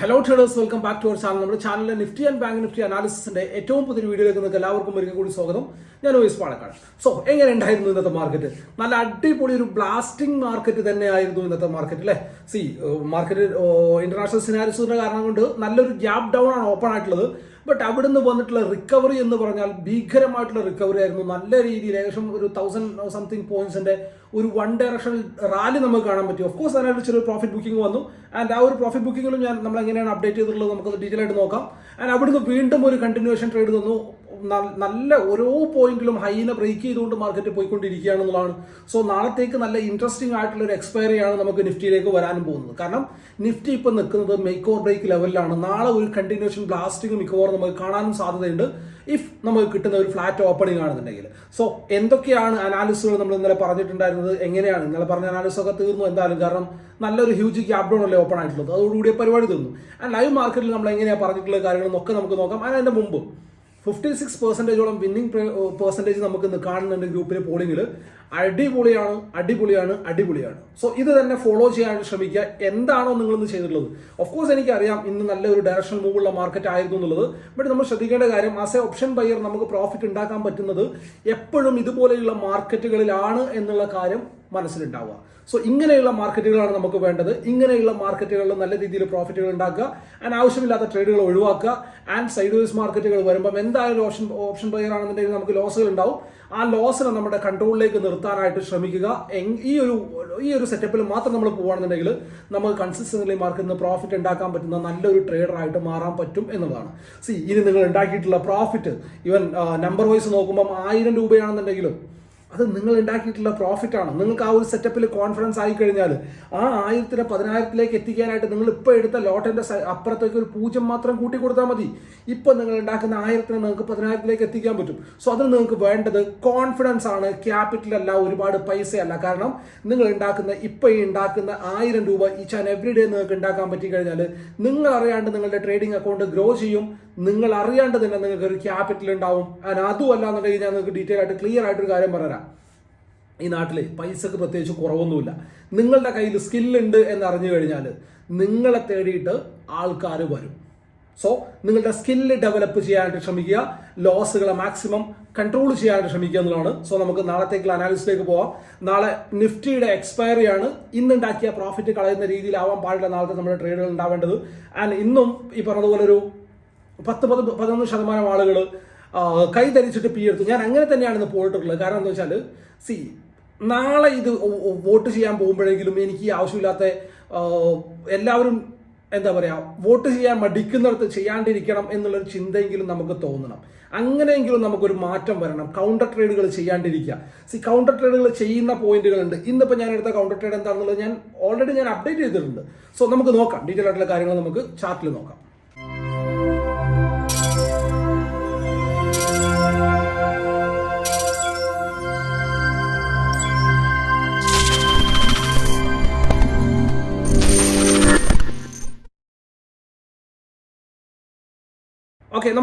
Hello traders welcome back to our channel നമ്മുടെ ചാനലിലെ Nifty and bank Nifty അനാലിസിന്റെ ഏറ്റവും പുതിയ വീഡിയോയിലേക്ക് നിങ്ങൾക്ക് എല്ലാവർക്കും ഒരിക്കൽ കൂടി സ്വാഗതം. ഞാൻ ഓയിസ് പാലക്കാട്. സോ എങ്ങനെ ഉണ്ടായിരുന്നു ഇന്നത്തെ മാർക്കറ്റ് നല്ല അടിപൊളി ഒരു ബ്ലാസ്റ്റിംഗ് മാർക്കറ്റ് തന്നെയായിരുന്നു ഇന്നത്തെ മാർക്കറ്റ് അല്ലേ സി മാർക്കറ്റ് ഇന്റർനാഷണൽ സിനാരിസിന്റെ കാരണം കൊണ്ട് നല്ലൊരു ഗ്യാപ് ഡൗൺ ആണ് ഓപ്പൺ ആയിട്ടുള്ളത്. ബട്ട് അവിടുന്ന് വന്നിട്ടുള്ള റിക്കവറി എന്ന് പറഞ്ഞാൽ ഭീകരമായിട്ടുള്ള റിക്കവറി ആയിരുന്നു. നല്ല രീതിയിൽ ഏകദേശം ഒരു തൗസൻഡ് സംതിങ് പോയിന്റ്സിന്റെ ഒരു വൺ ഡയറക്ഷണൽ റാലി നമുക്ക് കാണാൻ പറ്റും. ഓഫ് കോഴ്സ് അതിനായിട്ട് ചെറിയ പ്രോഫിറ്റ് ബുക്കിംഗ് വന്നു. ആൻഡ് ആ ഒരു പ്രോഫിറ്റ് ബുക്കിങ്ങിലും ഞാൻ നമ്മൾ എങ്ങനെയാണ് അപ്ഡേറ്റ് ചെയ്തിട്ടുള്ളത് നമുക്ക് ഡീറ്റെയിൽ ആയിട്ട് നോക്കാം. ആൻഡ് അവിടുന്ന് വീണ്ടും ഒരു കണ്ടിന്യൂഷൻ ട്രേഡ് തന്നു നല്ല ഓരോ പോയിന്റിലും ഹൈനെ ബ്രേക്ക് ചെയ്തുകൊണ്ട് മാർക്കറ്റ് പോയിക്കൊണ്ടിരിക്കുകയാണെന്നുള്ളതാണ് സോ നാളത്തേക്ക് നല്ല ഇൻട്രസ്റ്റിംഗ് ആയിട്ടുള്ള ഒരു എക്സ്പയറി ആണ് നമുക്ക് നിഫ്റ്റിയിലേക്ക് വരാനും പോകുന്നത്. കാരണം നിഫ്റ്റി ഇപ്പം നിൽക്കുന്നത് മേക്ക് ഓർ ബ്രേക്ക് ലെവലിലാണ് നാളെ ഒരു കണ്ടിന്യൂഷൻ ബ്ലാസ്റ്റിംഗ് മിക്കവാറും നമുക്ക് കാണാനും സാധ്യതയുണ്ട്. ഇഫ് നമുക്ക് കിട്ടുന്ന ഒരു ഫ്ലാറ്റ് ഓപ്പണിംഗ് ആണെന്നുണ്ടെങ്കിൽ. സോ എന്തൊക്കെയാണ് അനാലിസുകൾ നമ്മൾ ഇന്നലെ പറഞ്ഞിട്ടുണ്ടായിരുന്നത്? എങ്ങനെയാണ്? ഇന്നലെ പറഞ്ഞ അനാലിസ് ഒക്കെ തീർന്നു എന്തായാലും. കാരണം നല്ലൊരു ഹ്യൂജ് ക്യാപ് ഡൗൺ അല്ലേ ഓപ്പൺ ആയിട്ടുള്ളത്? അതോടുകൂടി പരിപാടി തീർന്നു. ആൻഡ് ലൈവ് മാർക്കറ്റിൽ നമ്മൾ എങ്ങനെയാണ് പറഞ്ഞിട്ടുള്ള കാര്യങ്ങളെന്നൊക്കെ നമുക്ക് നോക്കാം. അതിന് മുമ്പ് ഫിഫ്റ്റി സിക്സ് പെർസെന്റേജോളം വിന്നിംഗ് പെർസെന്റേജ് നമുക്ക് ഇന്ന് കാണുന്നുണ്ട് ഗ്രൂപ്പിലെ പോളിംഗിൽ അടിപൊളിയാണ് അടിപൊളിയാണ് അടിപൊളിയാണ്. സോ ഇത് തന്നെ ഫോളോ ചെയ്യാൻ ശ്രമിക്കുക. എന്താണോ നിങ്ങൾ ഇന്ന് ചെയ്തിട്ടുള്ളത്. ഓഫ് കോഴ്സ് എനിക്കറിയാം ഇന്ന് നല്ലൊരു ഡയറക്ഷൻ മൂവുള്ള മാർക്കറ്റ് ആയിരുന്നു എന്നുള്ളത്. ബട്ട് നമ്മൾ ശ്രദ്ധിക്കേണ്ട കാര്യം ആസ് എ ഓപ്ഷൻ ബയർ നമുക്ക് പ്രോഫിറ്റ് ഉണ്ടാക്കാൻ പറ്റുന്നത് എപ്പോഴും ഇതുപോലെയുള്ള മാർക്കറ്റുകളിലാണ് എന്നുള്ള കാര്യം മനസ്സിലുണ്ടാവുക. സോ ഇങ്ങനെയുള്ള മാർക്കറ്റുകളാണ് നമുക്ക് വേണ്ടത്. ഇങ്ങനെയുള്ള മാർക്കറ്റുകളിൽ നല്ല രീതിയിൽ പ്രോഫിറ്റുകൾ ഉണ്ടാക്കുക. ആൻഡ് ആവശ്യമില്ലാത്ത ട്രേഡുകൾ ഒഴിവാക്കുക. ആൻഡ് സൈഡ് വേസ് മാർക്കറ്റുകൾ വരുമ്പം എന്തായാലും ഓപ്ഷൻ ഓപ്ഷൻ ബയർ ആണെന്നുണ്ടെങ്കിൽ നമുക്ക് ലോസുകൾ ഉണ്ടാവും. ആ ലോസിനെ നമ്മുടെ കൺട്രോളിലേക്ക് നിർത്താനായിട്ട് ശ്രമിക്കുക. ഈ ഒരു ഈ ഒരു സെറ്റപ്പിൽ മാത്രം നമ്മൾ പോകുകയാണെന്നുണ്ടെങ്കിൽ നമുക്ക് കൺസിസ്റ്റന്റ്ലി മാർക്കറ്റിൽ നിന്ന് പ്രോഫിറ്റ് ഉണ്ടാക്കാൻ പറ്റുന്ന നല്ലൊരു ട്രേഡർ ആയിട്ട് മാറാൻ പറ്റും എന്നുള്ളതാണ്. സി ഇനി നിങ്ങൾ ഉണ്ടാക്കിയിട്ടുള്ള പ്രോഫിറ്റ് ഈവൻ നമ്പർ വൈസ് നോക്കുമ്പം ആയിരം രൂപയാണെന്നുണ്ടെങ്കിലും അത് നിങ്ങൾ ഉണ്ടാക്കിയിട്ടുള്ള പ്രോഫിറ്റ് ആണ്. നിങ്ങൾക്ക് ആ ഒരു സെറ്റപ്പിൽ കോൺഫിഡൻസ് ആയി കഴിഞ്ഞാൽ ആ ആയിരത്തിന് പതിനായിരത്തിലേക്ക് എത്തിക്കാനായിട്ട് നിങ്ങൾ ഇപ്പോൾ എടുത്ത ലോട്ടിന്റെ അപ്പുറത്തേക്ക് ഒരു പൂജ്യം മാത്രം കൂട്ടി കൊടുത്താൽ മതി. ഇപ്പോൾ നിങ്ങൾ ഉണ്ടാക്കുന്ന ആയിരത്തിന് നിങ്ങൾക്ക് പതിനായിരത്തിലേക്ക് എത്തിക്കാൻ പറ്റും. സോ അതിന് നിങ്ങൾക്ക് വേണ്ടത് കോൺഫിഡൻസ് ആണ്. ക്യാപിറ്റൽ അല്ല ഒരുപാട് പൈസയല്ല. കാരണം നിങ്ങൾ ഉണ്ടാക്കുന്ന ഇപ്പോൾ ഈ ഉണ്ടാക്കുന്ന ആയിരം രൂപ ഈച്ച് ആൻഡ് എവറി ഡേ നിങ്ങൾക്ക് ഉണ്ടാക്കാൻ പറ്റി കഴിഞ്ഞാൽ നിങ്ങൾ അറിയാണ്ട് നിങ്ങളുടെ ട്രേഡിംഗ് അക്കൗണ്ട് ഗ്രോ ചെയ്യും. നിങ്ങൾ അറിയാണ്ട് തന്നെ നിങ്ങൾക്ക് ഒരു ക്യാപിറ്റൽ ഉണ്ടാവും and അതുമല്ല എന്നുണ്ടെങ്കിൽ ഞാൻ നിങ്ങൾക്ക് ഡീറ്റെയിൽ ആയിട്ട് ക്ലിയർ ആയിട്ട് ഒരു കാര്യം പറഞ്ഞുതരാം. ഈ നാട്ടിൽ പൈസക്ക് പ്രത്യേകിച്ച് കുറവൊന്നുമില്ല. നിങ്ങളുടെ കയ്യിൽ സ്കില്ലുണ്ട് എന്ന് അറിഞ്ഞു കഴിഞ്ഞാൽ നിങ്ങളെ തേടിയിട്ട് ആൾക്കാർ വരും. സോ നിങ്ങളുടെ സ്കില്ല് ഡെവലപ്പ് ചെയ്യാനായിട്ട് ശ്രമിക്കുക. ലോസുകളെ മാക്സിമം കൺട്രോൾ ചെയ്യാനായിട്ട് ശ്രമിക്കുക എന്നുള്ളതാണ്. സോ നമുക്ക് നാളത്തേക്കുള്ള അനാലിസിലേക്ക് പോവാം. നാളെ നിഫ്റ്റിയുടെ എക്സ്പയറി ആണ്. ഇന്നുണ്ടാക്കിയ പ്രോഫിറ്റ് കളയുന്ന രീതിയിലാവാൻ പാടില്ല നാളത്തെ നമ്മുടെ ട്രേഡുകൾ ഉണ്ടാവേണ്ടത്. ആൻഡ് ഇന്നും ഈ പറഞ്ഞതുപോലെ ഒരു പത്ത് പത് പതിനൊന്ന് ശതമാനം ആളുകൾ കൈ ധരിച്ചിട്ട് പി എടുത്തു. ഞാൻ അങ്ങനെ തന്നെയാണ് ഇന്ന് പോയിട്ടുള്ളത്. കാരണം എന്താ വെച്ചാൽ സി നാളെ ഇത് വോട്ട് ചെയ്യാൻ പോകുമ്പോഴെങ്കിലും എനിക്ക് ആവശ്യമില്ലാത്ത എല്ലാവരും എന്താ പറയുക വോട്ട് ചെയ്യാൻ മടിക്കുന്നിടത്ത് ചെയ്യാണ്ടിരിക്കണം എന്നുള്ളൊരു ചിന്തയെങ്കിലും നമുക്ക് തോന്നണം. അങ്ങനെയെങ്കിലും നമുക്കൊരു മാറ്റം വരണം. കൗണ്ടർ ട്രേഡുകൾ ചെയ്യാണ്ടിരിക്കുക. സി കൗണ്ടർ ട്രേഡുകൾ ചെയ്യുന്ന പോയിന്റുകളുണ്ട്. ഇന്നിപ്പോൾ ഞാൻ എടുത്ത കൗണ്ടർ ട്രേഡ് എന്താണെന്നുള്ളത് ഞാൻ ഓൾറെഡി ഞാൻ അപ്ഡേറ്റ് ചെയ്തിട്ടുണ്ട്. സോ നമുക്ക് നോക്കാം. ഡീറ്റെയിൽ ആയിട്ടുള്ള കാര്യങ്ങൾ നമുക്ക് ചാർട്ടിൽ നോക്കാം.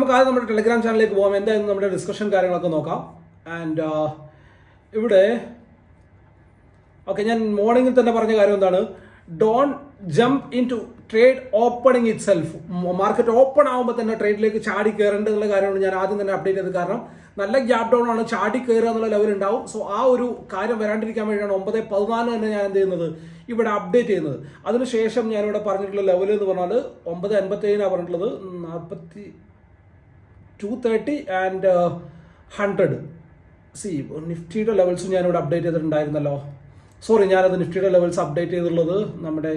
നമുക്ക് ആദ്യം നമ്മുടെ ടെലിഗ്രാം ചാനലിലേക്ക് പോകാം എന്തായാലും നമ്മുടെ ഡിസ്കഷൻ കാര്യങ്ങളൊക്കെ നോക്കാം. ആൻഡ് ഇവിടെ ഓക്കെ ഞാൻ മോർണിംഗിൽ തന്നെ പറഞ്ഞ കാര്യം എന്താണ്? Don't jump into trade opening itself market open ആകുമ്പോൾ തന്നെ ട്രേഡിലേക്ക് ചാടി കയറേണ്ടത് എന്നുള്ള കാര്യമാണ് ഞാൻ ആദ്യം തന്നെ അപ്ഡേറ്റ് ചെയ്തത്. കാരണം നല്ല ഗ്യാപ് ഡൗൺ ആണ് ചാടി കയറുക എന്നുള്ള ലെവൽ ഉണ്ടാവും. സോ ആ ഒരു കാര്യം വരാണ്ടിരിക്കാൻ വേണ്ടിയാണ് ഒമ്പത് പതിനാല് തന്നെ ഞാൻ എന്ത് ചെയ്യുന്നത്? ഇവിടെ അപ്ഡേറ്റ് ചെയ്യുന്നത്. അതിനുശേഷം ഞാനിവിടെ പറഞ്ഞിട്ടുള്ള ലെവൽ എന്ന് പറഞ്ഞാൽ ഒമ്പത് എൺപത്തി ഏഴിനാണ് പറഞ്ഞിട്ടുള്ളത്. നാൽപ്പത്തി two thirty and hundred see നിഫ്റ്റിയുടെ ലെവൽസ് ഞാനിവിടെ അപ്ഡേറ്റ് ചെയ്തിട്ടുണ്ടായിരുന്നല്ലോ. സോറി ഞാനത് നിഫ്റ്റിയുടെ ലെവൽസ് അപ്ഡേറ്റ് ചെയ്തിട്ടുള്ളത് നമ്മുടെ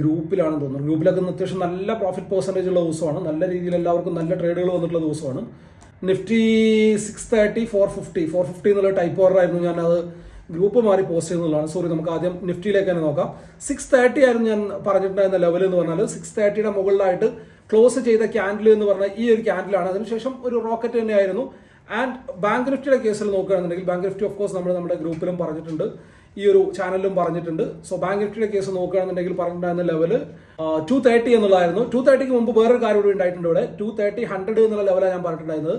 ഗ്രൂപ്പിലാണെന്ന് തോന്നുന്നു. ഗ്രൂപ്പിലൊക്കെ അത്യാവശ്യം നല്ല പ്രോഫിറ്റ് പെർസെന്റേജ് ഉള്ള ദിവസമാണ്. നല്ല രീതിയിൽ എല്ലാവർക്കും നല്ല ട്രേഡുകൾ വന്നിട്ടുള്ള ദിവസമാണ്. Nifty six thirty four fifty four fifty എന്നുള്ള ടൈപ്പ് ഓർഡർ ആയിരുന്നു ഞാനത് ഗ്രൂപ്പ് മാറി പോസ്റ്റ് ചെയ്യുന്നതാണ് സോറി നമുക്ക് ആദ്യം നിഫ്റ്റിയിലേക്ക് തന്നെ നോക്കാം. സിക്സ് തേർട്ടി ആയിരുന്നു ഞാൻ പറഞ്ഞിട്ടുണ്ടായിരുന്ന ലെവൽ എന്ന് പറഞ്ഞാൽ സിക്സ് തേർട്ടിയുടെ മുകളിലായിട്ട് ക്ലോസ് ചെയ്ത ക്യാൻഡിൽ എന്ന് പറഞ്ഞാൽ ഈ ഒരു ക്യാൻഡിലാണ്. അതിനുശേഷം ഒരു റോക്കറ്റ് തന്നെയായിരുന്നു. ആൻഡ് ബാങ്ക് നിഫ്റ്റിയുടെ കേസിൽ നോക്കുകയാണെന്നുണ്ടെങ്കിൽ ബാങ്ക് നിഫ്റ്റി ഓഫ് കോഴ്സ് നമ്മൾ നമ്മുടെ ഗ്രൂപ്പിലും പറഞ്ഞിട്ടുണ്ട്. ഈ ഒരു ചാനലിലും പറഞ്ഞിട്ടുണ്ട്. സോ ബാങ്ക് നിഫ്റ്റിയുടെ കേസ് നോക്കുകയാണെന്നുണ്ടെങ്കിൽ പറഞ്ഞിട്ടുണ്ടായിരുന്ന ലെവൽ ടു തേർട്ടി എന്നുള്ളതായിരുന്നു. ടു തേർട്ടിക്ക് മുമ്പ് വേറൊരു കാര്യം കൂടി ഉണ്ടായിട്ടുണ്ട് ഇവിടെ. ടു തേർട്ടി ഹൺഡ്രഡ് എന്നുള്ള ലെവലാണ് ഞാൻ പറഞ്ഞിട്ടുണ്ടായിരുന്നത്.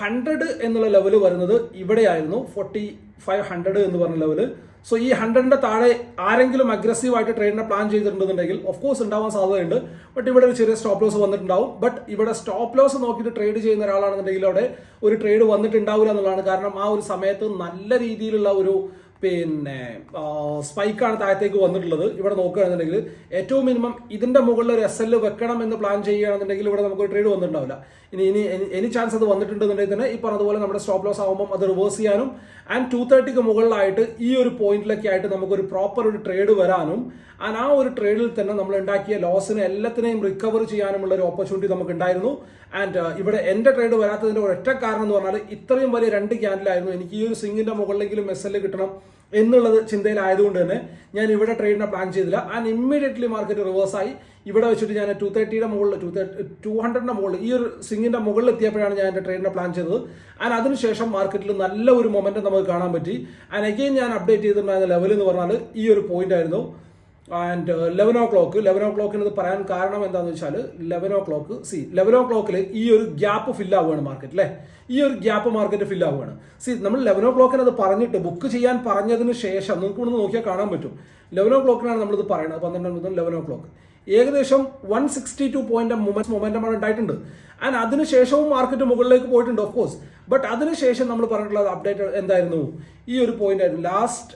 ഹൺഡ്രഡ് എന്നുള്ള ലെവൽ വരുന്നത് ഇവിടെയായിരുന്നു. ഫോർട്ടി ഫൈവ് ഹൺഡ്രഡ് എന്ന് പറഞ്ഞ ലെവൽ സോ ഈ ഹൺഡ്രഡിന്റെ താഴെ ആരെങ്കിലും അഗ്രസീവ് ആയിട്ട് ട്രേഡിനെ പ്ലാൻ ചെയ്തിട്ടുണ്ടെന്നുണ്ടെങ്കിൽ ഓഫ് കോഴ്സ് ഉണ്ടാവാൻ സാധ്യതയുണ്ട്. ബട്ട് ഇവിടെ ഒരു ചെറിയ സ്റ്റോപ്പ് ലോസ് വന്നിട്ടുണ്ടാവും. ബട്ട് ഇവിടെ സ്റ്റോപ്പ് ലോസ് നോക്കിയിട്ട് ട്രേഡ് ചെയ്യുന്ന ഒരാളാണെന്നുണ്ടെങ്കിൽ അവിടെ ഒരു ട്രേഡ് വന്നിട്ടുണ്ടാവില്ല എന്നുള്ളതാണ് കാരണം ആ ഒരു സമയത്ത് നല്ല രീതിയിലുള്ള ഒരു പിന്നെ സ്പൈക്കാണ് താഴത്തേക്ക് വന്നിട്ടുള്ളത്. ഇവിടെ നോക്കുകയാണെന്നുണ്ടെങ്കിൽ ഏറ്റവും മിനിമം ഇതിന്റെ മുകളിൽ ഒരു എസ് എൽ വെക്കണം എന്ന് പ്ലാൻ ചെയ്യുകയാണെന്നുണ്ടെങ്കിൽ ഇവിടെ നമുക്ക് ഒരു ട്രേഡ് വന്നിട്ടുണ്ടാവില്ല. ഇനി ഇനി എനി ചാൻസ് അത് വന്നിട്ടുണ്ടെന്നുണ്ടെങ്കിൽ തന്നെ ഈ പറഞ്ഞതുപോലെ നമ്മുടെ സ്റ്റോപ്പ് ലോസ് ആകുമ്പോൾ അത് റിവേഴ്സ് ചെയ്യാനും ആൻഡ് ടു തേർട്ടിക്ക് മുകളിലായിട്ട് ഈ ഒരു പോയിന്റിലൊക്കെ ആയിട്ട് നമുക്കൊരു പ്രോപ്പർ ഒരു ട്രേഡ് വരാനും ആൻഡ് ആ ഒരു ട്രേഡിൽ തന്നെ നമ്മൾ ഉണ്ടാക്കിയ ലോസിനെ എല്ലാത്തിനെയും റിക്കവർ ചെയ്യാനുമുള്ള ഒരു ഓപ്പർച്യൂണിറ്റി നമുക്ക് ഉണ്ടായിരുന്നു ആൻഡ് ഇവിടെ എന്റെ ട്രേഡ് വരാത്തതിന്റെ ഒരൊറ്റ കാരണം എന്ന് പറഞ്ഞാൽ ഇത്രയും വലിയ രണ്ട് ക്യാൻഡിലായിരുന്നു എനിക്ക് ഈ ഒരു സിംഗിന്റെ മുകളിലെങ്കിലും എസ് കിട്ടണം എന്നുള്ളത് ചിന്തയിലായതുകൊണ്ട് തന്നെ ഞാൻ ഇവിടെ ട്രേഡിനെ പ്ലാൻ ചെയ്തില്ല. ആൻഡ് ഇമ്മീഡിയറ്റ്ലി മാർക്കറ്റ് റിവേഴ്സ് ആയി. ഇവിടെ വെച്ചിട്ട് ഞാൻ ടു തേർട്ടിയുടെ മുകളിൽ ടു തേർട്ടി ടു ഹൺഡ്രഡിന്റെ മുകളിൽ ഈ ഒരു സിംഗിന്റെ മുകളിൽ എത്തിയപ്പോഴാണ് ഞാൻ എന്റെ ട്രേഡിനെ പ്ലാൻ ചെയ്തത്. ആൻഡ് അതിനുശേഷം മാർക്കറ്റിൽ നല്ല ഒരു മൊമെന്റം നമുക്ക് കാണാൻ പറ്റി. ആൻഡ് അഗെയിൻ ഞാൻ അപ്ഡേറ്റ് ചെയ്തിട്ടുണ്ടായിരുന്ന ലെവൽ എന്ന് പറഞ്ഞാൽ ഈ ഒരു പോയിന്റ് ആയിരുന്നു. And eleven o'clock eleven ഓ ക്ലോക്കിന് ഇത് പറയാൻ കാരണം എന്താണെന്ന് വെച്ചാൽ eleven o'clock C eleven ഓ ക്ലോക്കിൽ ഈ ഒരു ഗ്യാപ്പ് ഫില്ല് ആവുകയാണ് മാർക്കറ്റ് അല്ലേ? ഈ ഒരു ഗ്യാപ്പ് മാർക്കറ്റ് ഫില്ല് ആവുകയാണ്. സി നമ്മൾ ലെവൻ ഓ ക്ലോക്കിന് അത് പറഞ്ഞിട്ട് ബുക്ക് ചെയ്യാൻ പറഞ്ഞതിന് ശേഷം നിങ്ങൾക്ക് ഇവിടെ നോക്കിയാൽ കാണാൻ പറ്റും. ലെവൻ ഓ ക്ലോക്കിനാണ് നമ്മളിത് പറയുന്നത് പന്ത്രണ്ട് ലെവൻ ഓ ക്ലോക്ക് ഏകദേശം one sixty two point moment മൊമെന്റമാണ് ഉണ്ടായിട്ടുണ്ട്. ആൻഡ് അതിനുശേഷവും മാർക്കറ്റ് മുകളിലേക്ക് പോയിട്ടുണ്ട് ഓഫ് കോഴ്സ് ബട്ട് അതിനുശേഷം നമ്മൾ പറഞ്ഞിട്ടുള്ള അപ്ഡേറ്റ് എന്തായിരുന്നു? ഈ ഒരു പോയിന്റ് ആയിരുന്നു. Last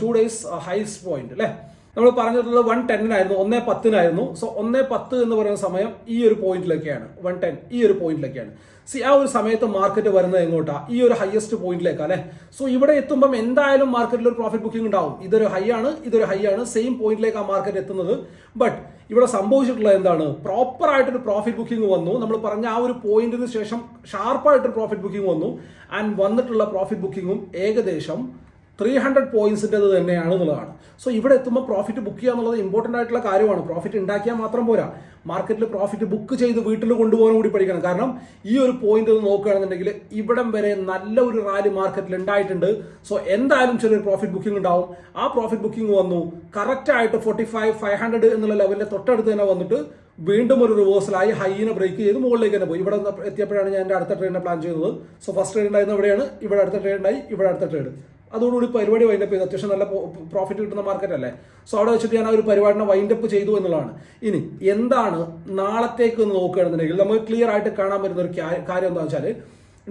two days highs point അല്ലേ? നമ്മൾ പറഞ്ഞിട്ടുള്ളത് വൺ ടെന്നിനായിരുന്നു ഒന്നേ പത്തിനായിരുന്നു സോ ഒന്നേ പത്ത് എന്ന് പറയുന്ന സമയം ഈ ഒരു പോയിന്റിലൊക്കെയാണ് വൺ ടെൻ ഈ ഒരു പോയിന്റിലൊക്കെയാണ് സി ആ ഒരു സമയത്ത് മാർക്കറ്റ് വരുന്നത് എങ്ങോട്ടാ? ഈ ഒരു ഹയസ്റ്റ് പോയിന്റിലേക്കാ അല്ലെ? സോ ഇവിടെ എത്തുമ്പം എന്തായാലും മാർക്കറ്റിൽ ഒരു പ്രോഫിറ്റ് ബുക്കിംഗ് ഉണ്ടാവും. ഇതൊരു ഹൈ ആണ് ഇതൊരു ഹൈ ആണ്. സെയിം പോയിന്റിലേക്ക് ആ മാർക്കറ്റ് എത്തുന്നത്. ബട്ട് ഇവിടെ സംഭവിച്ചിട്ടുള്ളത് എന്താണ്? പ്രോപ്പർ ആയിട്ടൊരു പ്രോഫിറ്റ് ബുക്കിംഗ് വന്നു. നമ്മൾ പറഞ്ഞ ആ ഒരു പോയിന്റിന് ശേഷം ഷാർപ്പായിട്ടൊരു പ്രോഫിറ്റ് ബുക്കിംഗ് വന്നു. ആൻഡ് വന്നിട്ടുള്ള പ്രോഫിറ്റ് ബുക്കിങ്ങും ഏകദേശം ത്രീ ഹൺഡ്രഡ് പോയിന്റ്സിന്റെത് തന്നെയാണ് എന്നുള്ളതാണ്. സോ ഇവിടെ എത്തുമ്പോൾ പ്രോഫിറ്റ് ബുക്ക് ചെയ്യുക എന്നുള്ളത് ഇമ്പോർട്ടന്റ് ആയിട്ടുള്ള കാര്യമാണ്. പ്രോഫിറ്റ് ഉണ്ടാക്കിയാൽ മാത്രം പോരാ. മാർക്കറ്റിൽ പ്രോഫിറ്റ് ബുക്ക് ചെയ്ത് വീട്ടിൽ കൊണ്ടുപോകാനും കൂടി പഠിക്കണം. കാരണം ഈ ഒരു പോയിന്റ് ഒന്ന് നോക്കുകയാണെന്നുണ്ടെങ്കിൽ ഇവിടം വരെ നല്ല ഒരു റാലി മാർക്കറ്റിൽ ഉണ്ടായിട്ടുണ്ട് സോ എന്തായാലും ചെറിയൊരു പ്രോഫിറ്റ് ബുക്കിംഗ് ഉണ്ടാവും. ആ പ്രോഫിറ്റ് ബുക്കിംഗ് വന്നു. കറക്റ്റ് ആയിട്ട് ഫോർട്ടി ഫൈവ് ഫൈവ് ഹൺഡ്രഡ് എന്നുള്ള ലെവലിൽ തൊട്ടടുത്ത് തന്നെ വന്നിട്ട് വീണ്ടും ഒരു റിവേഴ്സലായി ഹൈനെ ബ്രേക്ക് ചെയ്ത് മുകളിലേക്ക് തന്നെ പോയി. ഇവിടെ എത്തിയപ്പോഴാണ് ഞാൻ എന്റെ അടുത്ത ട്രേഡിനെ പ്ലാൻ ചെയ്തത്. സോ ഫസ്റ്റ് ട്രേഡ് ഉണ്ടായിരുന്ന ഇവിടെയാണ്. ഇവിടെ അടുത്ത ട്രേഡ് ഉണ്ടായി. ഇവിടെ അടുത്ത ട്രേഡ് അതോടുകൂടി പരിപാടി വൈൻഡപ്പ് ചെയ്തു. അത്യാവശ്യം നല്ല പ്രോഫിറ്റ് കിട്ടുന്ന മാർക്കറ്റ് അല്ലേ? സോ അവിടെ വെച്ചിട്ട് ഞാൻ ആ ഒരു പരിപാടിനെ വൈൻഡപ്പ് ചെയ്തു എന്നുള്ളതാണ്. ഇനി എന്താണ് നാളത്തേക്ക് എന്ന് നോക്കുകയാണെന്നുണ്ടെങ്കിൽ നമുക്ക് ക്ലിയർ ആയിട്ട് കാണാൻ പറ്റുന്ന ഒരു കാര്യം എന്താ വെച്ചാൽ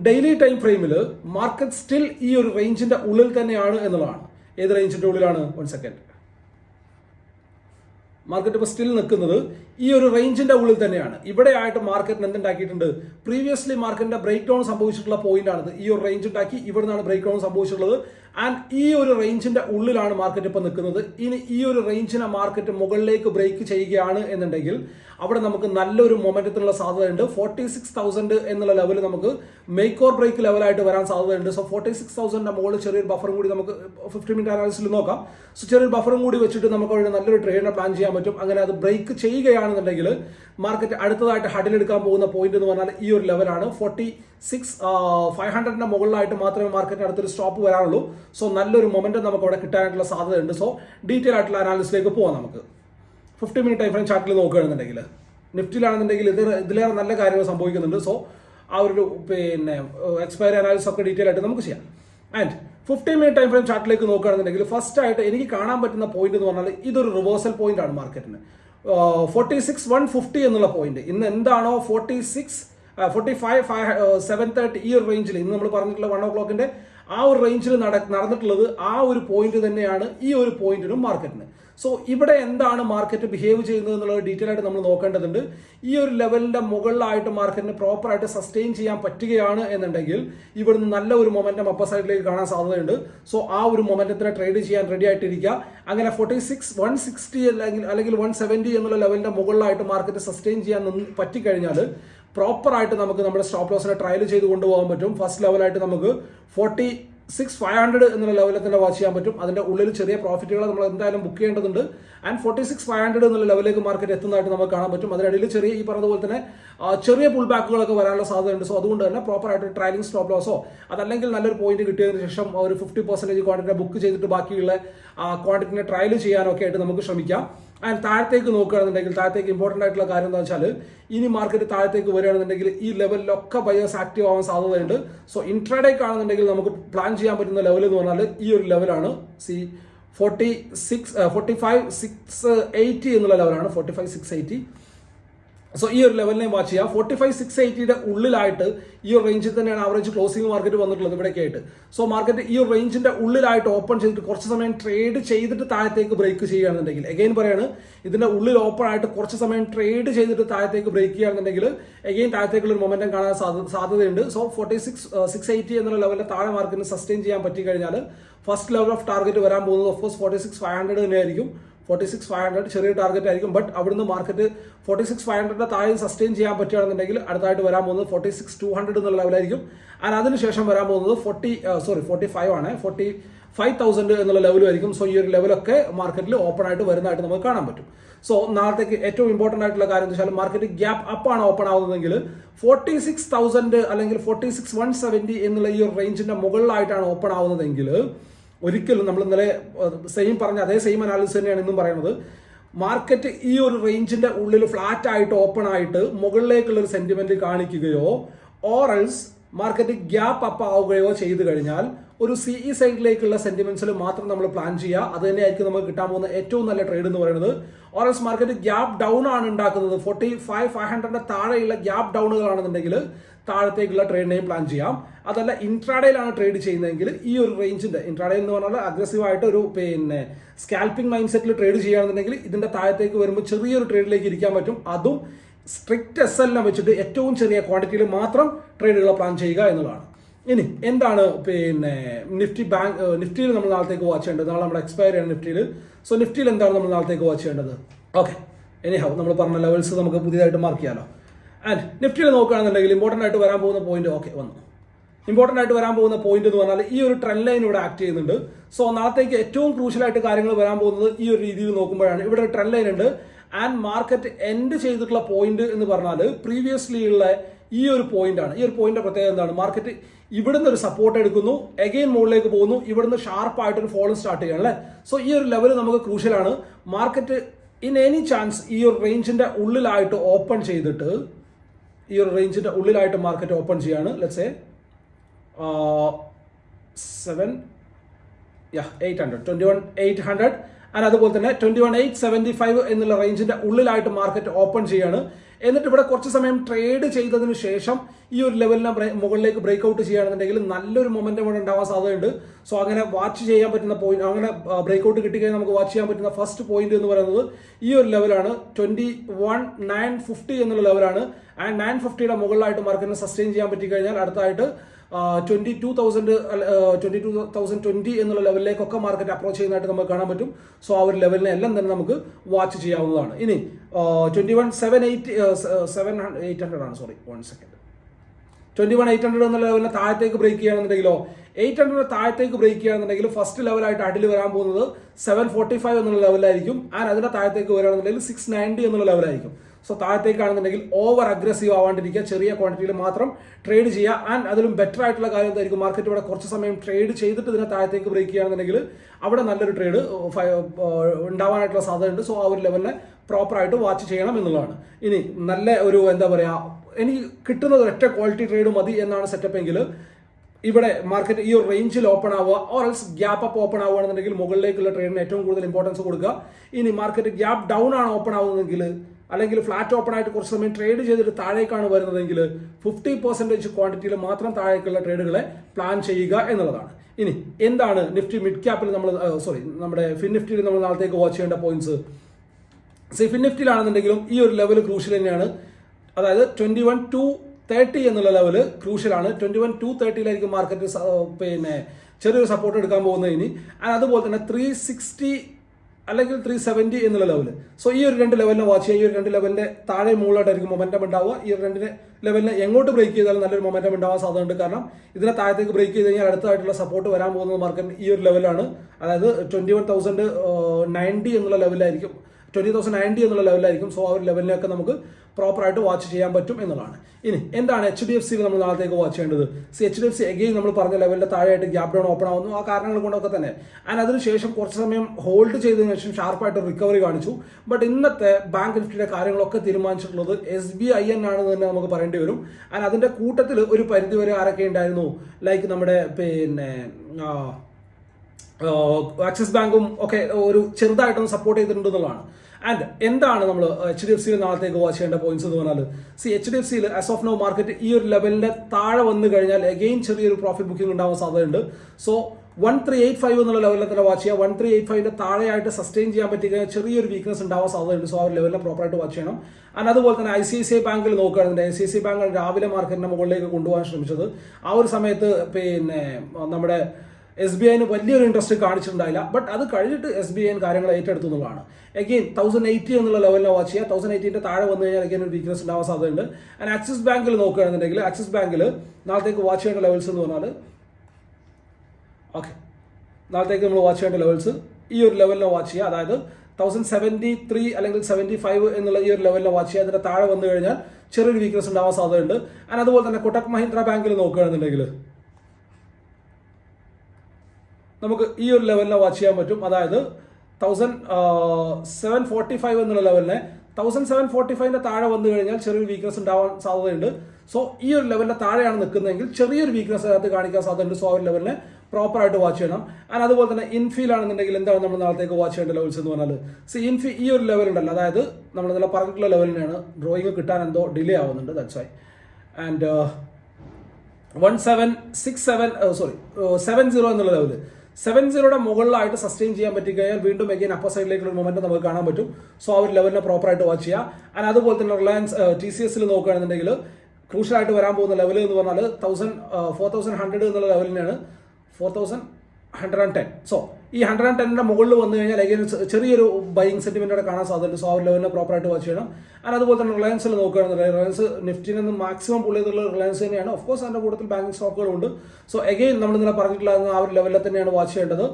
ഡെയിലി ടൈം ഫ്രെയിമിൽ മാർക്കറ്റ് സ്റ്റിൽ ഈ ഒരു റേഞ്ചിന്റെ ഉള്ളിൽ തന്നെയാണ് എന്നുള്ളതാണ്. ഏത് റേഞ്ചിന്റെ ഉള്ളിലാണ്? വൺ സെക്കൻഡ് മാർക്കറ്റ് ഇപ്പോൾ സ്റ്റിൽ നിൽക്കുന്നത് ഈ ഒരു റേഞ്ചിന്റെ ഉള്ളിൽ തന്നെയാണ്. ഇവിടെ ആയിട്ട് മാർക്കറ്റിന് എന്തുണ്ടാക്കിയിട്ടുണ്ട്? പ്രീവിയസ്ലി മാർക്കറ്റിന്റെ ബ്രേക്ക് ഡൗൺ സംഭവിച്ചിട്ടുള്ള പോയിന്റ് ആണ് ഈ ഒരു റേഞ്ച് ഉണ്ടാക്കി ഇവിടെ നിന്നാണ് ബ്രേക്ക് ഡൗൺ സംഭവിച്ചിട്ടുള്ളത്. ആൻഡ് ഈ ഒരു റേഞ്ചിന്റെ ഉള്ളിലാണ് മാർക്കറ്റ് ഇപ്പോൾ നിൽക്കുന്നത്. ഇനി ഈ ഒരു റേഞ്ചിനെ മാർക്കറ്റ് മുകളിലേക്ക് ബ്രേക്ക് ചെയ്യുകയാണ് എന്നുണ്ടെങ്കിൽ അവിടെ നമുക്ക് നല്ലൊരു മൊമെന്റത്തിനുള്ള സാധ്യതയുണ്ട്. ഫോർട്ടി സിക്സ് തൗസൻഡ് എന്നുള്ള ലെവൽ നമുക്ക് മേക്ക് ഓർ ബ്രേക്ക് ലെവലായിട്ട് വരാൻ സാധ്യതയുണ്ട്. സോ ഫോർട്ടി സിക്സ് തൗസൻഡിന്റെ മുകളിൽ ചെറിയൊരു ബഫറും കൂടി നമുക്ക് ഫിഫ്റ്റി മിനിറ്റ് അനാലിസിൽ നോക്കാം. സോ ചെറിയൊരു ബഫറും കൂടി വെച്ചിട്ട് നമുക്ക് അവിടെ നല്ലൊരു ട്രേഡിനെ പ്ലാൻ ചെയ്യാൻ പറ്റും. അങ്ങനെ അത് ബ്രേക്ക് ചെയ്യുകയാണെന്നുണ്ടെങ്കിൽ മാർക്കറ്റ് അടുത്തതായിട്ട് ഹഡിലെടുക്കാൻ പോകുന്ന പോയിന്റ് എന്ന് പറഞ്ഞാൽ ഈ ഒരു ലെവലാണ് ഫോർട്ടി സിക്സ് ഫൈവ് ഹൺഡ്രഡിന്റെ മുകളിലായിട്ട് മാത്രമേ മാർക്കറ്റിന് അടുത്തൊരു സ്റ്റോപ്പ് വരാനുള്ളൂ സോ നല്ലൊരു മൊമെന്റം നമുക്ക് അവിടെ കിട്ടാനായിട്ടുള്ള സാധ്യതയുണ്ട്. സോ ഡീറ്റെയിൽ ആയിട്ടുള്ള അനാലിസിലേക്ക് പോവാം നമുക്ക്. ഫിഫ്റ്റി മിനിറ്റ് ടൈം ഫ്രെയിം ചാർട്ടിൽ നോക്കുകയാണെന്നുണ്ടെങ്കിൽ. നിഫ്റ്റിയിലാണെന്നുണ്ടെങ്കിൽ ഇത് ഇതിലേറെ നല്ല കാര്യങ്ങൾ സംഭവിക്കുന്നുണ്ട്. സോ ആ ഒരു പിന്നെ എക്സ്പയറി അനാലിസിസ് ഒക്കെ ഡീറ്റെയിൽ ആയിട്ട് നമുക്ക് ചെയ്യാം. And fifty minute time frame ചാർട്ടിലേക്ക് നോക്കുകയാണെന്നുണ്ടെങ്കിൽ ഫസ്റ്റ് ആയിട്ട് എനിക്ക് കാണാൻ പറ്റുന്ന പോയിന്റ് എന്ന് പറഞ്ഞാൽ ഇതൊരു റിവേഴ്സൽ പോയിന്റ് ആണ് മാർക്കറ്റിന് ഫോർട്ടി സിക്സ് വൺ ഫിഫ്റ്റി എന്നുള്ള പോയിന്റ് ഇന്ന് എന്താണോ forty six forty five five seven thirty ഈ റേഞ്ചിൽ ഇന്ന് നമ്മൾ പറഞ്ഞിട്ടുള്ള വൺ ഓ ക്ലോക്കിന്റെ ആ ഒരു റേഞ്ചിൽ നട നടന്നിട്ടുള്ളത് ആ ഒരു പോയിന്റ് തന്നെയാണ് ഈ ഒരു പോയിന്റിനും മാർക്കറ്റിന് സോ ഇവിടെ എന്താണ് മാർക്കറ്റ് ബിഹേവ് ചെയ്യുന്നത് എന്നുള്ളത് ഡീറ്റെയിൽ ആയിട്ട് നമ്മൾ നോക്കേണ്ടതുണ്ട്. ഈ ഒരു ലെവലിന്റെ മുകളിലായിട്ട് മാർക്കറ്റിന് പ്രോപ്പർ ആയിട്ട് സസ്റ്റെയിൻ ചെയ്യാൻ പറ്റുകയാണ് എന്നുണ്ടെങ്കിൽ ഇവിടുന്ന് നല്ല ഒരു മൊമെന്റം അപ്പർ സൈഡിലേക്ക് കാണാൻ സാധ്യതയുണ്ട്. സോ ആ ഒരു മൊമെന്റത്തിനെ ട്രേഡ് ചെയ്യാൻ റെഡി ആയിട്ടിരിക്കുക. അങ്ങനെ ഫോർട്ടി സിക്സ് വൺ സിക്സ്റ്റി അല്ലെങ്കിൽ അല്ലെങ്കിൽ വൺ സെവന്റി എന്നുള്ള ലെവലിന്റെ മുകളിലായിട്ട് മാർക്കറ്റ് സസ്റ്റെയിൻ ചെയ്യാൻ പറ്റിക്കഴിഞ്ഞാൽ പ്രോപ്പർ ആയിട്ട് നമുക്ക് നമ്മുടെ സ്റ്റോപ്പ് ലോസിനെ ട്രയൽ ചെയ്ത് കൊണ്ടുപോകാൻ പറ്റും. ഫസ്റ്റ് ലെവലായിട്ട് നമുക്ക് ഫോർട്ടി സിക്സ് ഫൈവ് ഹൺഡ്രഡ് എന്നുള്ള ലെവലിൽ തന്നെ വാച്ച് ചെയ്യാൻ പറ്റും. അതിന്റെ ഉള്ളിൽ ചെറിയ പ്രോഫിറ്റുകൾ നമ്മൾ എന്തായാലും ബുക്ക് ചെയ്യേണ്ടതുണ്ട്. And forty six five hundred എന്നുള്ള ലെവലിലേക്ക് മാർക്കറ്റ് എത്തുന്നതായിട്ട് നമുക്ക് കാണാൻ പറ്റും. അതിനിടയിൽ ചെറിയ ഈ പറഞ്ഞതുപോലെ തന്നെ ചെറിയ പുൾ ബാക്കുകളൊക്കെ വരാനുള്ള സാധ്യതയുണ്ട്. സോ അതുകൊണ്ട് തന്നെ പ്രോപ്പർ ആയിട്ട് ട്രയലിംഗ് സ്റ്റോപ്പ് ലോസോ അതല്ലെങ്കിൽ നല്ലൊരു പോയിന്റ് കിട്ടിയതിന് ശേഷം ഒരു ഫിഫ്റ്റി പെർസെന്റേജ് ക്വാണ്ടിറ്റി ബുക്ക് ചെയ്തിട്ട് ബാക്കിയുള്ള ക്വാണ്ടിറ്റിനെ ട്രയൽ ചെയ്യാനൊക്കെ ആയിട്ട് നമുക്ക് ശ്രമിക്കാം. ആൻഡ് താഴത്തേക്ക് നോക്കുകയാണെന്നുണ്ടെങ്കിൽ താഴത്തേക്ക് ഇമ്പോർട്ടന്റ് ആയിട്ടുള്ള കാര്യം എന്താ വെച്ചാൽ ഇനി മാർക്കറ്റ് താഴത്തേക്ക് വരികയാണെന്നുണ്ടെങ്കിൽ ഈ ലെവലിലൊക്കെ ബയേഴ്സ് ആക്റ്റീവ് ആവാൻ സാധ്യതയുണ്ട്. സോ ഇൻട്രാഡേക്ക് ആണെന്നുണ്ടെങ്കിൽ നമുക്ക് പ്ലാൻ ചെയ്യാൻ പറ്റുന്ന ലെവൽ എന്ന് പറഞ്ഞാൽ ഈ ഒരു ലെവലാണ് C forty six forty five six eighty എന്നുള്ള ലെവലാണ് forty five six eighty so ഈ ഒരു ലെവലിനെ വാച്ച് ചെയ്യാം. ഫോർട്ടി ഫൈവ് സിക്സ് എയ്റ്റിയുടെ ഉള്ളിലായിട്ട് ഈ ഒരു റേഞ്ചിൽ തന്നെയാണ് ആവറേജ് ക്ലോസിംഗ് മാർക്കറ്റ് വന്നിട്ടുള്ളത് ഇവിടെയൊക്കെ ആയിട്ട് സോ മാർക്കറ്റ് ഈ ഒരു റേഞ്ചിന്റെ ഉള്ളിലായിട്ട് ഓപ്പൺ ചെയ്തിട്ട് കുറച്ച് സമയം ട്രേഡ് ചെയ്തിട്ട് താഴത്തേക്ക് ബ്രേക്ക് ചെയ്യുകയാണെന്നുണ്ടെങ്കിൽ എഗെയിൻ പറയാണ് ഇതിന്റെ ഉള്ളിൽ ഓപ്പൺ ആയിട്ട് കുറച്ച് സമയം ട്രേഡ് ചെയ്തിട്ട് താഴത്തേക്ക് ബ്രേക്ക് ചെയ്യുകയാണെന്നുണ്ടെങ്കിൽ എഗെയിൻ താഴത്തേക്കുള്ള ഒരു മൊമെന്റം കാണാൻ സാധ്യതയുണ്ട്. So forty six six eighty എന്നുള്ള ലെവലിൽ താഴെ മാർക്കറ്റിന് സസ്റ്റെയിൻ ചെയ്യാൻ പറ്റി കഴിഞ്ഞാൽ ഫസ്റ്റ് ലെവൽ ഓഫ് ടാർഗറ്റ് വരാൻ പോകുന്നത് of course forty six five hundred തന്നെയായിരിക്കും. ഫോർട്ടി സിക്സ് ഫൈവ് ഹൺഡ്രഡ് ചെറിയ ടാർഗറ്റ് ആയിരിക്കും. ബട്ട് അവിടുന്ന് market forty six five hundred താഴെ സസ്റ്റെയിൻ ചെയ്യാൻ പറ്റുകയാണെന്നുണ്ടെങ്കിൽ അടുത്തായിട്ട് വരാൻ പോകുന്നത് ഫോർട്ടി സിക്സ് ടു ഹൺഡ്രഡ് എന്നുള്ള ലെവലായിരിക്കും ആൻഡ് അതിനുശേഷം വരാൻ പോകുന്നത് ഫോർട്ടി സോറി ഫോർട്ടി ഫൈവ് ആണ്. ഫോർട്ടി ഫൈവ് തൗസൻഡ് എന്നുള്ള ലെവലുമായിരിക്കും സോ ഈ ഒരു ലെവലൊക്കെ മാർക്കറ്റിൽ ഓപ്പൺ ആയിട്ട് വരുന്നതായിട്ട് നമുക്ക് കാണാൻ പറ്റും. സോ നാളത്തേക്ക് ഏറ്റവും ഇമ്പോർട്ടന്റ് ആയിട്ടുള്ള കാര്യം എന്ന് വെച്ചാൽ മാർക്കറ്റ് ഗ്യാപ്പ് അപ്പ് ആണ് ഓപ്പൺ ആവുന്നതെങ്കിൽ ഫോർട്ടി സിക്സ് തൗസൻഡ് അല്ലെങ്കിൽ ഫോർട്ടി സിക്സ് വൺ സെവന്റി എന്നുള്ള ഈ ഒരു റേഞ്ചിന്റെ മുകളിലായിട്ടാണ് ഓപ്പൺ ആവുന്നതെങ്കിൽ ഒരിക്കലും നമ്മൾ ഇന്നലെ സെയിം പറഞ്ഞ അതേ സെയിം അനാലിസിസ് തന്നെയാണ് ഇന്നും പറയുന്നത്. മാർക്കറ്റ് ഈ ഒരു റേഞ്ചിന്റെ ഉള്ളിൽ ഫ്ലാറ്റ് ആയിട്ട് ഓപ്പൺ ആയിട്ട് മുകളിലേക്കുള്ള ഒരു sentiment കാണിക്കുകയോ or else market gap up ആവുകയോ ചെയ്തു കഴിഞ്ഞാൽ ഒരു സിഇ സൈഡിലേക്കുള്ള സെന്റിമെന്റ്സിൽ മാത്രം നമ്മൾ പ്ലാൻ ചെയ്യുക. അത് തന്നെയായിരിക്കും നമുക്ക് കിട്ടാൻ പോകുന്ന ഏറ്റവും നല്ല ട്രേഡ് എന്ന് പറയുന്നത്. ഓറൽസ് മാർക്കറ്റ് ഗ്യാപ്പ് ഡൗൺ ആണ് ഉണ്ടാക്കുന്നത്. ഫോർട്ടി ഫൈവ് ഫൈവ് ഹൺഡ്രഡിന്റെ താഴെയുള്ള ഗ്യാപ്പ് ഡൗണുകളാണെന്നുണ്ടെങ്കിൽ താഴത്തേക്കുള്ള ട്രേഡിനെയും പ്ലാൻ ചെയ്യാം. അതല്ല ഇൻട്രാഡേയിലാണ് ട്രേഡ് ചെയ്യുന്നതെങ്കിൽ ഈ ഒരു റേഞ്ചിന്റെ ഇൻട്രാഡേ എന്ന് പറഞ്ഞാൽ അഗ്രസീവ് ആയിട്ട് ഒരു പിന്നെ സ്കാൽപ്പിംഗ് മൈൻഡ് സെറ്റിൽ ട്രേഡ് ചെയ്യുകയാണെന്നുണ്ടെങ്കിൽ ഇതിന്റെ താഴത്തേക്ക് വരുമ്പോൾ ചെറിയൊരു ട്രേഡിലേക്ക് ഇരിക്കാൻ പറ്റും. അതും സ്ട്രിക്റ്റ് എസ് എല്ലാം വെച്ചിട്ട് ഏറ്റവും ചെറിയ ക്വാണ്ടിറ്റിയിൽ മാത്രം ട്രേഡുകൾ പ്ലാൻ ചെയ്യുക എന്നുള്ളതാണ്. ഇനി എന്താണ് പിന്നെ നിഫ്റ്റി ബാങ്ക് നിഫ്റ്റിയിൽ നമ്മൾ നാളത്തേക്ക് വാച്ച് ചെയ്യേണ്ടത്? നാളെ നമ്മുടെ എക്സ്പയർ ആണ് നിഫ്റ്റിയിൽ. സോ നിഫ്റ്റിയിൽ എന്താണ് നമ്മൾ നാളത്തേക്ക് വാച്ച് ചെയ്യേണ്ടത്? ഓക്കെ എനിഹാവ് നമ്മൾ പറഞ്ഞ ലെവൽസ് നമുക്ക് പുതിയതായിട്ട് മാർക്ക് ചെയ്യാലോ. ആൻഡ് നിഫ്റ്റിയിൽ നോക്കുകയാണെന്നുണ്ടെങ്കിൽ ഇമ്പോർട്ടന്റ് ആയിട്ട് വരാൻ പോകുന്ന പോയിന്റ് ഓക്കെ വന്നു. ഇമ്പോർട്ടന്റ് ആയിട്ട് വരാൻ പോകുന്ന പോയിന്റ് എന്ന് പറഞ്ഞാൽ ഈ ഒരു ട്രെൻഡ് ലൈൻ ഇവിടെ ആക്ട് ചെയ്യുന്നുണ്ട്. സോ നാളത്തേക്ക് ഏറ്റവും ക്രൂഷ്യലായിട്ട് കാര്യങ്ങൾ വരാൻ പോകുന്നത് ഈ ഒരു രീതിയിൽ നോക്കുമ്പോഴാണ്. ഇവിടെ ഒരു ട്രെൻഡ് ലൈൻ ഉണ്ട്. ആൻഡ് മാർക്കറ്റ് എൻഡ് ചെയ്തിട്ടുള്ള പോയിന്റ് എന്ന് പറഞ്ഞാൽ പ്രീവിയസ്ലി ഉള്ള ഈ ഒരു പോയിന്റ് ആണ്. ഈ ഒരു പോയിന്റ് പ്രത്യേകത എന്താണ്? മാർക്കറ്റ് ഇവിടുന്ന് ഒരു സപ്പോർട്ട് എടുക്കുന്നു. എഗെയിൻ മുകളിലേക്ക് പോകുന്നു. ഇവിടുന്ന് ഷാർപ്പായിട്ടൊരു ഫോളോ സ്റ്റാർട്ട് ചെയ്യണം അല്ലേ? സോ ഈ ഒരു ലെവൽ നമുക്ക് ക്രൂഷ്യലാണ് മാർക്കറ്റ് ഇൻ എനി ചാൻസ് ഈ ഒരു റേഞ്ചിന്റെ ഉള്ളിലായിട്ട് ഓപ്പൺ ചെയ്തിട്ട് ഈ ഒരു റേഞ്ചിന്റെ ഉള്ളിലായിട്ട് മാർക്കറ്റ് ഓപ്പൺ ചെയ്യാണ്. Let's a seven yeah eight hundred twenty one eight hundred and അതുപോലെ തന്നെ twenty one eight seventy five എന്നുള്ള റേഞ്ചിന്റെ ഉള്ളിലായിട്ട് മാർക്കറ്റ് ഓപ്പൺ ചെയ്യാണ്. എന്നിട്ട് ഇവിടെ കുറച്ച് സമയം ട്രേഡ് ചെയ്തതിന് ശേഷം ഈ ഒരു ലെവലിനെ മുകളിലേക്ക് ബ്രേക്ക് ഔട്ട് ചെയ്യുകയാണെന്നുണ്ടെങ്കിൽ നല്ലൊരു മൊമെന്റം ഇവിടെ ഉണ്ടാവാൻ സാധ്യതയുണ്ട്. സോ അങ്ങനെ വാച്ച് ചെയ്യാൻ പറ്റുന്ന പോയിന്റ് അങ്ങനെ ബ്രേക്ക് ഔട്ട് കിട്ടിക്കഴിഞ്ഞാൽ നമുക്ക് വാച്ച് ചെയ്യാൻ പറ്റുന്ന ഫസ്റ്റ് പോയിന്റ് എന്ന് പറയുന്നത് ഈ ഒരു ലെവലാണ് ട്വന്റി വൺ നയൻ ഫിഫ്റ്റി എന്നുള്ള ലെവലാണ് ആൻഡ് നയൻ ഫിഫ്റ്റിയുടെ മുകളിലായിട്ട് മാർക്കറ്റിനെ സസ്റ്റെയിൻ ചെയ്യാൻ പറ്റി കഴിഞ്ഞാൽ അടുത്തായിട്ട് twenty two thousand twenty two thousand twenty എന്നുള്ള ലെവലിലേക്കൊക്കെ മാർക്കറ്റ് അപ്രോച്ച് ചെയ്യുന്നതായിട്ട് നമുക്ക് കാണാൻ പറ്റും. സോ ആ ഒരു ലെവലിനെ എല്ലാം തന്നെ നമുക്ക് വാച്ച് ചെയ്യാവുന്നതാണ്. ഇനി twenty one seven eight seven eight hundred ആണ്. Sorry one second twenty one eight hundred എന്നുള്ള ലെവലിനെ താഴത്തേക്ക് ബ്രേക്ക് ചെയ്യുകയാണെന്നുണ്ടെങ്കിലോ എയ്റ്റ് ഹൺഡ്രഡ് താഴത്തേക്ക് ബ്രേക്ക് ചെയ്യുകയാണെന്നുണ്ടെങ്കിൽ ഫസ്റ്റ് ലെവലായിട്ട് അടിൽ വരാൻ പോകുന്നത് സെവൻ ഫോർട്ടി ഫൈവ് എന്നുള്ള ലെവലായിരിക്കും ആൻഡ് അതിന്റെ താഴത്തേക്ക് വരികയാണെന്നുണ്ടെങ്കിൽ സിക്സ് നയന്റി എന്നുള്ള ലെവലായിരിക്കും സോ താഴത്തേക്കാണെന്നുണ്ടെങ്കിൽ ഓവർ അഗ്രസീവ് ആവാണ്ടിരിക്കുക. ചെറിയ ക്വാണ്ടിറ്റിയിൽ മാത്രം ട്രേഡ് ചെയ്യുക. ആൻഡ് അതിലും ബെറ്റർ ആയിട്ടുള്ള കാര്യം എന്തായിരിക്കും? മാർക്കറ്റ് ഇവിടെ കുറച്ച് സമയം ട്രേഡ് ചെയ്തിട്ട് ഇതിനെ താഴത്തേക്ക് ബ്രേക്ക് ചെയ്യുകയാണെന്നുണ്ടെങ്കിൽ അവിടെ നല്ലൊരു ട്രേഡ് ഉണ്ടാവാനായിട്ടുള്ള സാധ്യതയുണ്ട് സോ ആ ഒരു ലെവലിനെ പ്രോപ്പറായിട്ട് വാച്ച് ചെയ്യണം എന്നുള്ളതാണ്. ഇനി നല്ല ഒരു എന്താ പറയുക എനിക്ക് കിട്ടുന്നത് ഒറ്റ ക്വാളിറ്റി ട്രേഡ് മതി എന്നാണ് സെറ്റപ്പ് എങ്കിൽ ഇവിടെ മാർക്കറ്റ് ഈ ഒരു റേഞ്ചിൽ ഓപ്പൺ ആവുക. Or else gap up open ആവുകയാണെന്നുണ്ടെങ്കിൽ മുകളിലേക്കുള്ള ട്രേഡിന് ഏറ്റവും കൂടുതൽ ഇമ്പോർട്ടൻസ് കൊടുക്കുക. ഇനി മാർക്കറ്റ് ഗ്യാപ്പ് ഡൗൺ ആണ് ഓപ്പൺ ആവുന്നതെങ്കിൽ അല്ലെങ്കിൽ ഫ്ലാറ്റ് ഓപ്പൺ ആയിട്ട് കുറച്ച് സമയം ട്രേഡ് ചെയ്തിട്ട് താഴേക്കാണ് വരുന്നതെങ്കിൽ ഫിഫ്റ്റി പെർസെന്റേജ് ക്വാണ്ടിറ്റിയിൽ മാത്രം താഴേക്കുള്ള ട്രേഡുകളെ പ്ലാൻ ചെയ്യുക എന്നുള്ളതാണ്. ഇനി എന്താണ് നിഫ്റ്റി മിഡ് ക്യാപ്പിൽ നമ്മൾ സോറി നമ്മുടെ ഫിൻ നിഫ്റ്റിയിൽ നമ്മൾ നാളത്തേക്ക് വാച്ച് ചെയ്യേണ്ട പോയിന്റ്സ് സി ഫിൻ നിഫ്റ്റിയിലാണെന്നുണ്ടെങ്കിലും ഈ ഒരു ലെവൽ ക്രൂഷ്യൽ തന്നെയാണ്. അതായത് ട്വന്റി വൺ ടു തേർട്ടി എന്നുള്ള ലെവൽ ക്രൂഷ്യലാണ് ട്വന്റി വൺ ടു തേർട്ടിയിലായിരിക്കും മാർക്കറ്റ് പിന്നെ ചെറിയൊരു സപ്പോർട്ട് എടുക്കാൻ പോകുന്നത് ഇനി. അതുപോലെ തന്നെ ത്രീ സിക്സ്റ്റി അല്ലെങ്കിൽ ത്രീ സെവന്റി എന്നുള്ള ലെവൽ സോ ഈ ഒരു രണ്ട് ലെവലിനെ വാച്ച് ചെയ്യുക ഈ ഒരു രണ്ട് ലെവലിന്റെ താഴെ മുകളിലായിട്ടായിരിക്കും മൊമെന്റം ഉണ്ടാവുക. ഈ ഒരു രണ്ടിന് ലെവലിനെ എങ്ങോട്ട് ബ്രേക്ക് ചെയ്താലും നല്ലൊരു മൊമെന്റം ഉണ്ടാവാൻ സാധ്യതയുണ്ട്. കാരണം ഇതിനെ താഴത്തേക്ക് ബ്രേക്ക് ചെയ്ത് കഴിഞ്ഞാൽ അടുത്തതായിട്ടുള്ള സപ്പോർട്ട് വരാൻ പോകുന്നത് മാർക്കറ്റ് ഈ ഒരു ലെവലാണ് അതായത് ട്വന്റി വൺ തൗസൻഡ് നയന്റി എന്നുള്ള ലെവലായിരിക്കും ട്വന്റി തൗസൻഡ് നയന്റി എന്നുള്ള ലെവലായിരിക്കും സോ ആ ഒരു ലെവലിനൊക്കെ നമുക്ക് പ്രോപ്പറായിട്ട് വാച്ച് ചെയ്യാൻ പറ്റും എന്നുള്ളതാണ്. ഇനി എന്താണ് എച്ച് ഡി എഫ് സിയിൽ നമ്മൾ നാളത്തേക്ക് വാച്ച് ചെയ്യേണ്ടത്? C H D F C again നമ്മൾ പറഞ്ഞ ലെവലിന്റെ താഴെയായിട്ട് ഗ്യാപ് ഡൗൺ ഓപ്പൺ ആവുന്നു. ആ കാരണങ്ങൾ കൊണ്ടൊക്കെ തന്നെ. ആൻഡ് അതിനുശേഷം കുറച്ച് സമയം ഹോൾഡ് ചെയ്തതിനു ശേഷം ഷാർപ്പായിട്ട് റിക്കവറി കാണിച്ചു. ബട്ട് ഇന്നത്തെ ബാങ്ക് നിഫ്റ്റിയുടെ കാര്യങ്ങളൊക്കെ തീരുമാനിച്ചിട്ടുള്ളത് എസ് ബി ഐ എൻ ആണെന്ന് തന്നെ നമുക്ക് പറയേണ്ടി വരും. ആൻഡ് അതിന്റെ കൂട്ടത്തിൽ ഒരു പരിധി വരെ ആരൊക്കെ ഉണ്ടായിരുന്നു? ലൈക്ക് നമ്മുടെ പിന്നെ ആക്സിസ് ബാങ്കും ഒക്കെ ഒരു ചെറുതായിട്ടൊന്ന് സപ്പോർട്ട് ചെയ്തിട്ടുണ്ട് എന്നുള്ളതാണ്. ആൻഡ് എന്താണ് നമ്മൾ എച്ച് ഡി എഫ് സിയിൽ നാളത്തേക്ക് വാച്ച് ചെയ്യേണ്ട പോയിന്റ്സ് എന്ന് പറഞ്ഞാൽ സി എച്ച് ഡി എഫ് സിയിൽ ആസ് ഓഫ് നോ മാർക്കറ്റ് ഈ ഒരു ലെവലിന്റെ താഴെ വന്നു കഴിഞ്ഞാൽ അഗെയിൻ ചെറിയൊരു പ്രോഫിറ്റ് ബുക്കിംഗ് ഉണ്ടാവാൻ സാധ്യതയുണ്ട്. So one three eight five എന്നുള്ള ലെവലിൽ തന്നെ വാച്ച് ചെയ്യുക. വൺ ത്രീ എയ്റ്റ് ഫൈവിന്റെ താഴെയായിട്ട് സസ്റ്റെയിൻ ചെയ്യാൻ പറ്റിയ ചെറിയൊരു വീക്ക്നസ് ഉണ്ടാവാൻ സാധ്യതയുണ്ട്. സോ ആ ഒരു ലെവലിനെ പ്രോപ്പറായിട്ട് വാച്ച് ചെയ്യണം. ആൻഡ് അതുപോലെ തന്നെ I C I C I ബാങ്കിൽ നോക്കുകയാണെങ്കിൽ I C I C bank രാവിലെ മാർക്കറ്റിന്റെ മുകളിലേക്ക് കൊണ്ടുപോകാൻ ശ്രമിച്ചത്. ആ ഒരു സമയത്ത് പിന്നെ നമ്മുടെ എസ് ബി ഐന് വലിയൊരു ഇൻട്രസ്റ്റ് കാണിച്ചിട്ടുണ്ടായില്ല. ബട്ട് അത് കഴിഞ്ഞിട്ട് എസ് ബി ഐ കാര്യങ്ങൾ ഏറ്റെടുത്തു എന്നുള്ളതാണ്. എഗെയിൻ തൗസൻഡ് എയ്റ്റി എന്നുള്ള ലെവലിനെ വാച്ച് ചെയ്യുക. തൗസൻഡ് എയ്റ്റിന്റെ താഴെ വന്നു കഴിഞ്ഞാൽ അഗെയിൻ ഒരു വീക്ക്നസ് ഉണ്ടാവാൻ സാധ്യതയുണ്ട്. ആൻഡ് ആക്സിസ് ബാങ്കിൽ നോക്കുകയാണെന്നുണ്ടെങ്കിൽ ആക്സിസ് ബാങ്കിൽ നാളത്തേക്ക് വാച്ച് ചെയ്യേണ്ട ലെവൽസ് എന്ന് പറഞ്ഞാൽ ഓക്കെ നാളത്തേക്ക് നമ്മൾ വാച്ച് ചെയ്യേണ്ട ലെവൽസ് ഈ ഒരു ലെവലിനെ വാച്ച് ചെയ്യുക. അതായത് തൗസൻഡ് സെവന്റി ത്രീ അല്ലെങ്കിൽ സെവന്റി ഫൈവ് എന്നുള്ള ഈ ഒരു ലെവലിനെ വാച്ച് ചെയ്യുക. അതിന്റെ താഴെ വന്നു കഴിഞ്ഞാൽ ചെറിയൊരു വീക്ക്നസ് ഉണ്ടാവാൻ സാധ്യതയുണ്ട്. ആൻഡ് അതുപോലെ തന്നെ കൊട്ടക് മഹീന്ദ്ര ബാങ്കിൽ നോക്കുകയാണെന്നുണ്ടെങ്കിൽ നമുക്ക് ഈ ഒരു ലെവലിനെ വാച്ച് ചെയ്യാൻ പറ്റും. അതായത് തൗസൻഡ് സെവൻ ഫോർട്ടി ഫൈവ് എന്നുള്ള ലെവലിനെ തൗസൻഡ് സെവൻ ഫോർട്ടി ഫൈവിന്റെ താഴെ വന്നു കഴിഞ്ഞാൽ ചെറിയൊരു വീക്ക്നസ് ഉണ്ടാവാൻ സാധ്യതയുണ്ട്. സോ ഈ ഒരു ലെവലിന്റെ താഴെയാണ് നിൽക്കുന്നതെങ്കിൽ ചെറിയൊരു വീക്ക്നസ് അതിനകത്ത് കാണിക്കാൻ സാധ്യതയുണ്ട്. സോ ആ ഒരു ലെവലിനെ പ്രോപ്പർ ആയിട്ട് വാച്ച് ചെയ്യണം. ആൻഡ് അതുപോലെ തന്നെ ഇൻഫീൽ ആണെന്നുണ്ടെങ്കിൽ എന്താണ് നമ്മൾ നാളത്തേക്ക് വാച്ച് ചെയ്യേണ്ട ലെവൽസ് എന്ന് പറഞ്ഞാൽ സി ഇൻഫി ഈ ഒരു ലെവൽ ഉണ്ടല്ലോ. അതായത് നമ്മൾ ഇന്നലെ പറഞ്ഞിട്ടുള്ള ലെവലിനെയാണ് ഡ്രോയിങ് കിട്ടാൻ എന്തോ ഡിലേ ആവുന്നുണ്ട്. That's why and one seven six seven sorry seven zero എന്നുള്ള ലെവൽ സെവൻ സീറോയുടെ മുകളിലായിട്ട് സസ്റ്റെയിൻ ചെയ്യാൻ പറ്റി കഴിഞ്ഞാൽ വീണ്ടും എഗെയിൻ അപ്പർ സൈഡിലേക്കുള്ള ഒരു മൊമെന്റ് നമുക്ക് കാണാൻ പറ്റും. സോ ആ ഒരു ലെവലിനെ പ്രോപ്പറായിട്ട് വാച്ച് ചെയ്യുക ആൻഡ് അതുപോലെ തന്നെ റിലയൻസ് ടി സി എസിൽ നോക്കുകയാണെന്നുണ്ടെങ്കിൽ ക്രൂഷ്യലായിട്ട് വരാൻ പോകുന്ന ലെവൽ എന്ന് പറഞ്ഞാൽ തൗസൻഡ് ഫോർ തൗസൻഡ് ഹൺഡ്രഡ് എന്നുള്ള ലെവലിനാണ് four thousand hundred and ten so ഈ ഹൺഡ്രഡ് ആൻഡ് ടെന്നിന്റെ മുകളിൽ വന്നു കഴിഞ്ഞാൽ അഗൈൻ ചെറിയൊരു ബൈങ് അവിടെ കാണാൻ സാധ്യതയുണ്ട്. സോ അവർ ലെവലിൽ പ്രോപ്പർ ആയിട്ട് വാച്ച് ചെയ്യണം. ആൻഡ് അതുപോലെ തന്നെ റിലയൻസിൽ നോക്കുകയാണെന്നുണ്ടെങ്കിൽ റിലയൻസ് നിഫ്റ്റിയിൽ നിന്ന് മാക്സിമം പുള്ളി ചെയ്തുള്ള റിലയൻസ് തന്നെയാണ്. ഓഫ് കോഴ്സ് അതിന്റെ കൂട്ടത്തിൽ ബാങ്കിങ് സ്റ്റോക്കുകളുണ്ട് സോ എഗെയിൻ നമ്മൾ ഇന്നലെ പറഞ്ഞിട്ടുള്ള ആ ഒരു ലെവലിൽ തന്നെയാണ് വാച്ച് ചെയ്യേണ്ടത്.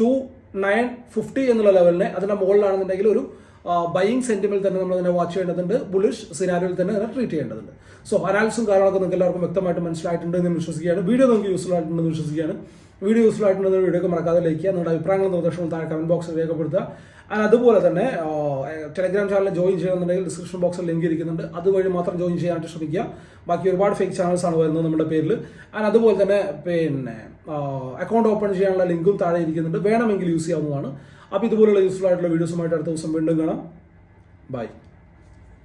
ടു നയൻ ഫിഫ്റ്റി എന്നുള്ള ലെവലിനെ അതിന്റെ മുകളിലാണെന്നുണ്ടെങ്കിൽ ഒരു ബൈയിങ് സെന്റിമെന്റ് തന്നെ നമ്മൾ അതിനെ വാച്ച് ചെയ്യേണ്ടതുണ്ട്. ബുളിഷ് സിനാരിയിൽ തന്നെ അതിനെ ട്രീറ്റ് ചെയ്യേണ്ടതുണ്ട്. സോ അനാലിസും കാര്യങ്ങളൊക്കെ നിങ്ങൾക്ക് എല്ലാവർക്കും വ്യക്തമായിട്ട് മനസ്സിലായിട്ടുണ്ട് എന്ന് വിശ്വസിക്കുകയാണ്. വീഡിയോ നിങ്ങൾക്ക് യൂസ്ഫുൾ ആയിട്ടുണ്ടെന്ന് വിശ്വസിക്കുകയാണ്. വീഡിയോ യൂസ്ഫുൾ ആയിട്ടുണ്ടെന്ന് വീഡിയോ മറക്കാതെ ലൈക്ക് ചെയ്യുക. നിങ്ങളുടെ അഭിപ്രായങ്ങളും നിർദ്ദേശങ്ങളും താഴെ കമന്റ് ബോക്സിൽ രേഖപ്പെടുത്തുക. ആൻഡ് അതുപോലെ തന്നെ ടെലഗ്രാം ചാനൽ ജോയിൻ ചെയ്യണമെന്നുണ്ടെങ്കിൽ ഡിസ്ക്രിപ്ഷൻ ബോക്സിൽ ലിങ്ക് ഇരിക്കുന്നുണ്ട്. അതുവഴി മാത്രം ജോയിൻ ചെയ്യാനായിട്ട് ശ്രമിക്കുക. ബാക്കി ഒരുപാട് ഫേക്ക് ചാനൽസ് ആണ് വരുന്നത് നമ്മുടെ പേരിൽ. ആൻഡ് അതുപോലെ തന്നെ പിന്നെ അക്കൗണ്ട് ഓപ്പൺ ചെയ്യാനുള്ള ലിങ്കും താഴെ ഇരിക്കുന്നുണ്ട്. വേണമെങ്കിൽ യൂസ് ചെയ്യാവുന്നതാണ്. അപ്പോൾ ഇതുപോലുള്ള യൂസ്ഫുൾ ആയിട്ടുള്ള വീഡിയോസുമായിട്ട് അടുത്ത ദിവസം വീണ്ടും കാണാം. ബൈ